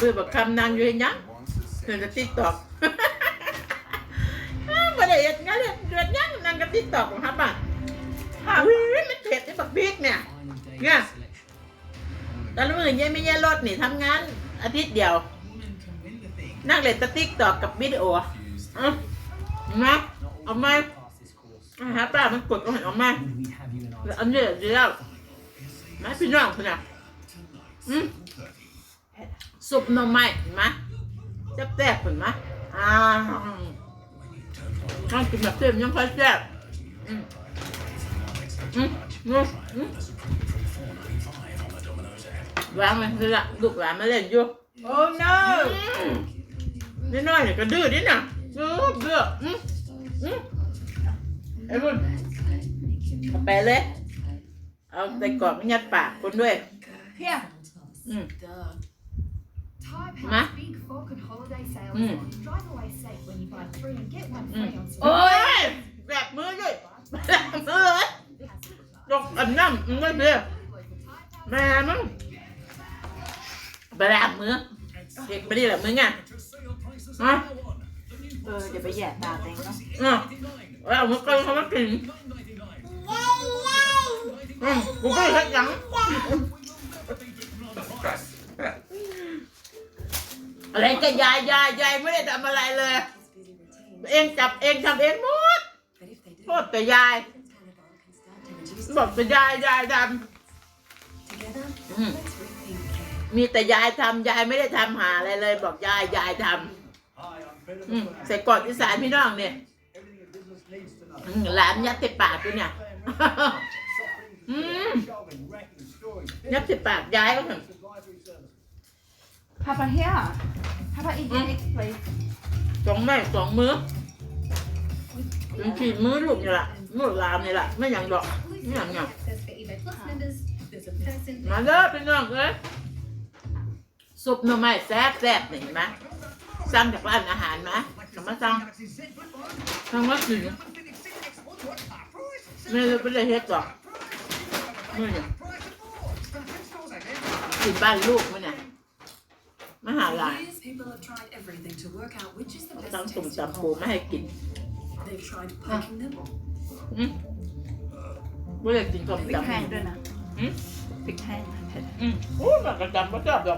ซื้อบักคำนางอยู่เห็นยังเดินกับติ๊กตอกบ่ได้เฮ็ดงานเฮ็ดเดือนยังนางกับติ๊กตอกของฮับอะอุ้ยมันเผ็ดไอ้บักบิ๊กเนี่ย เนี่ยตอนมื้อเนี่ยไม่แย่รถนี่ทำงานอาทิตย์เดียว นั่งเล่นแตติ๊กตอกกับวิดีโออะเอามาเอามาเอาหาป้ามันกดเอาให้เอามาแล้วอันนี้เดี๋ยวมาพี่น้องพี่น้องอืม ซุปหน่อไม้เห็นไหมแซ่บๆเห็นไหมอ่าต้องกินแบบเต็มยังค่อยแซ่บอืมอืมอืมอืมวางมันคือละลูกหลานมาเล่นอยู่ Oh no! นี่น้อยเนี่ยก็ดื้อดิน่ะดื้อดื้ออืมอืมไอ้บุญเอาไปเลย เอาใส่กรอบยัดปากคนด้วย Here. อืม Thai Má. Pound's big fork and holiday sale Ừ. is on. Drive away safe when you buy three and get one อืม free on โอ้ยแบบมือด้วยแบบมือเลยยกอันน้ำมึงไม่เบื่อแม่มึงไปแบบมือเด็กไม่ได้หรอมึงอะอะเออเดี๋ยวไปแย่ตาเต็งเนาะอะเอามือกินเขามากินอืมกูก็เลยยัง อะไรจะยายยายยายไม่ได้ทำอะไรเลย เองจับเองทำเองหมดโทษแต่ยายบอกแต่ยายยายทำอืมมีแต่ยายทำยายไม่ได้ทำหาอะไรเลย บอกยายยายทำอืมใส่กอดอีสานพี่น้องเนี่ยอืมหลานยัดใส่ปากกูเนี่ยอืมยัดใส่ปากยายก็เถอะ Papa here. How about eat next please? สองไม้สองมือมันขีดมือลูกนี่แหละมือหลามนี่แหละไม่อย่างดอกไม่อย่างอย่าง access for eBay Plus members. There's a person มาเด้อพี่น้องเอ้ยซุปหน่อไม้แซ่บแซ่บนี่เห็นไหมสั่งจากร้านอาหารมาทำมาสั่งสั่งมากินไม่ได้ไม่ได้เฮ็ดหรอกไม่เนี่ยกินบ้านลูกมันเนี่ย มาหาหลาน years, people have tried everything to work out which is the สั่ง best ตุ่ม tasting ตำปูไม่ให้กิน They've tried poking them, อืมไม่ได้กินต้มพริกแห้งตำด้วยนะอืม พริกแห้งเผ็ดอืมโอ้ยมันกระจำไม่ชอบดอก